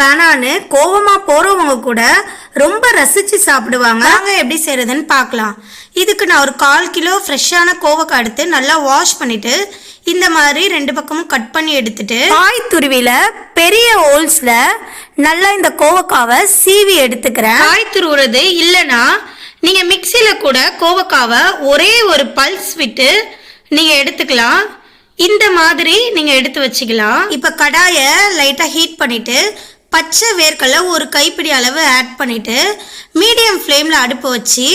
வேணான்னு கோவமா போறவங்க கூட ரொம்ப ரசிச்சு சாப்பிடுவாங்க. வாங்க எப்படி செய்யறதுன்னு பார்க்கலாம். இதுக்கு நான் ஒரு கால் கிலோ ஃப்ரெஷ்ஷான கோவக்காய் எடுத்து நல்லா வாஷ் பண்ணிட்டு இந்த மாதிரி ரெண்டு பக்கமும் கட் பண்ணி எடுத்துட்டு காய் துருவில பெரிய ஹோல்ஸ்ல நல்லா இந்த கோவக்காவை சீவி எடுத்துக்கிறேன். காய் துருவுறது இல்லைன்னா நீங்க மிக்சியில கூட கோவக்காவை ஒரே ஒரு பல்ஸ் விட்டு நீங்க எடுத்துக்கலாம். இந்த மாதிரி நீங்க எடுத்து வச்சுக்கலாம். இப்ப கடாயை லைட்டா ஹீட் பண்ணிட்டு பச்சை வேர்க்கடலை ஒரு கைப்பிடி அளவு ஆட் பண்ணிவிட்டு மீடியம் ஃப்ளேமில் அடுப்பு வச்சு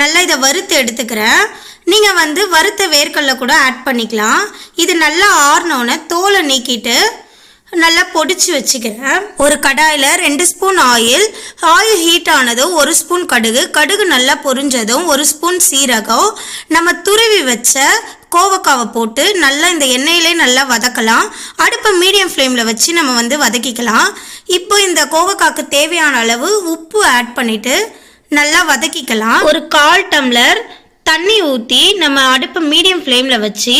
நல்லா இதை வறுத்து எடுத்துக்கிறேன். நீங்கள் வந்து வறுத்த வேர்க்கடலை கூட ஆட் பண்ணிக்கலாம். இது நல்லா ஆறினோன்னே தோலை நீக்கிட்டு நல்லா பொடிச்சு வச்சுக்கிறேன். ஒரு கடாயில் ரெண்டு ஸ்பூன் ஆயில். ஆயில் ஹீட் ஆனதும் ஒரு ஸ்பூன் கடுகு. கடுகு நல்லா பொரிஞ்சதும் ஒரு ஸ்பூன் சீரகம். நம்ம துருவி வச்ச கோவக்காவை போட்டு நல்லா இந்த எண்ணெயிலே நல்லா வதக்கலாம். அடுப்பை மீடியம் ஃப்ளேமில் வச்சு நம்ம வந்து வதக்கிக்கலாம். இப்போ இந்த கோவக்காக்கு தேவையான அளவு உப்பு ஆட் பண்ணிவிட்டு நல்லா வதக்கிக்கலாம். ஒரு கால் டம்ளர் தண்ணி ஊற்றி நம்ம அடுப்பை மீடியம் ஃப்ளேமில் வச்சு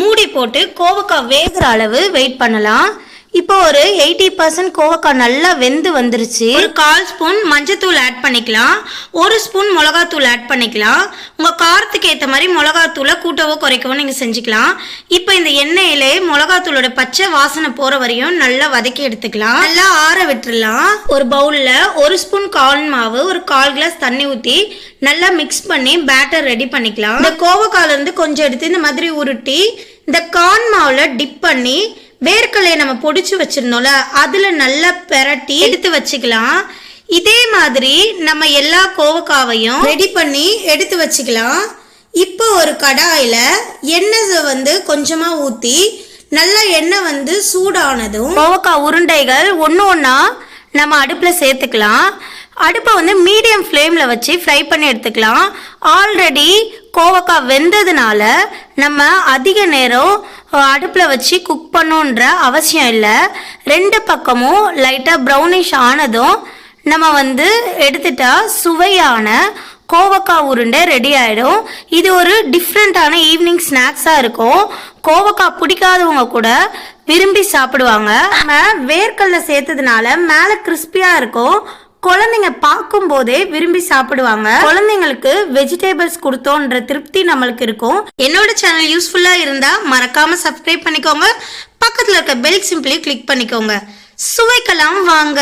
மூடி போட்டு கோவக்காய் வேகிற அளவு வெயிட் பண்ணலாம். இப்போ ஒரு எயிட்டி பர்சன்ட் கோவக்காய் நல்லா வெந்து வந்துருச்சு. ஒரு கால் ஸ்பூன் மஞ்சத்தூள் ஆட் பண்ணிக்கலாம். ஒரு ஸ்பூன் மிளகாத்தூள் ஆட் பண்ணிக்கலாம். உங்கள் காரத்துக்கு ஏற்ற மாதிரி மிளகாத்தூளை கூட்டவோ குறைக்கவோ நீங்கள் செஞ்சுக்கலாம். இப்போ இந்த எண்ணெயிலே மிளகாத்தூளோட பச்சை வாசனை போகிற வரையும் நல்லா வதக்கி எடுத்துக்கலாம். நல்லா ஆற விட்டுடலாம் ஒரு பவுலில் ஒரு ஸ்பூன் கார்ன் மாவு ஒரு கால் கிளாஸ் தண்ணி ஊற்றி நல்லா மிக்ஸ் பண்ணி பேட்டர் ரெடி பண்ணிக்கலாம். இந்த கோவக்காயிலேருந்து கொஞ்சம் எடுத்து இந்த மாதிரி உருட்டி இந்த கார்ன் மாவில் டிப் பண்ணி வேர்க்கலையை நம்ம பொடிச்சு வச்சிருந்தோம்ல அதில் நல்லா பெரட்டி எடுத்து வச்சுக்கலாம். இதே மாதிரி நம்ம எல்லா கோவக்காவையும் ரெடி பண்ணி எடுத்து வச்சுக்கலாம். இப்போ ஒரு கடாயில் எண்ணெய் வந்து கொஞ்சமாக ஊற்றி நல்லா எண்ணெய் வந்து சூடானதும் கோவக்காய் உருண்டைகள் ஒன்று ஒன்றா நம்ம அடுப்பில் சேர்த்துக்கலாம். அடுப்பை வந்து மீடியம் ஃப்ளேமில் வச்சு ஃப்ரை பண்ணி எடுத்துக்கலாம். ஆல்ரெடி கோவக்காய் வெந்ததுனால நம்ம அதிக நேரம் அடுப்பில் வச்சு குக் பண்ணுன்ற அவசியம் இல்லை. ரெண்டு பக்கமும் லைட்டாக ப்ரௌனிஷ் ஆனதும் நம்ம வந்து எடுத்துட்டா சுவையான கோவக்காய் உருண்டை ரெடி ஆகிடும் இது ஒரு டிஃப்ரெண்ட்டான ஈவினிங் ஸ்நாக்ஸாக இருக்கும். கோவக்காய் பிடிக்காதவங்க கூட விரும்பி சாப்பிடுவாங்க. நம்ம வேர்க்கல்ல சேர்த்ததுனால மேலே கிறிஸ்பியாக இருக்கும். குழந்தைங்க பார்க்கும் போதே விரும்பி சாப்பிடுவாங்க. குழந்தைங்களுக்கு வெஜிடபிள்ஸ் கொடுத்தோன்ற திருப்தி நம்மளுக்கு இருக்கும். என்னோட சேனல் யூஸ்ஃபுல்லா இருந்தா மறக்காம சப்ஸ்கிரைப் பண்ணிக்கோங்க. பக்கத்துல இருக்க பெல் சிம்பிளி கிளிக் பண்ணிக்கோங்க. சுவைக்கலாம் வாங்க.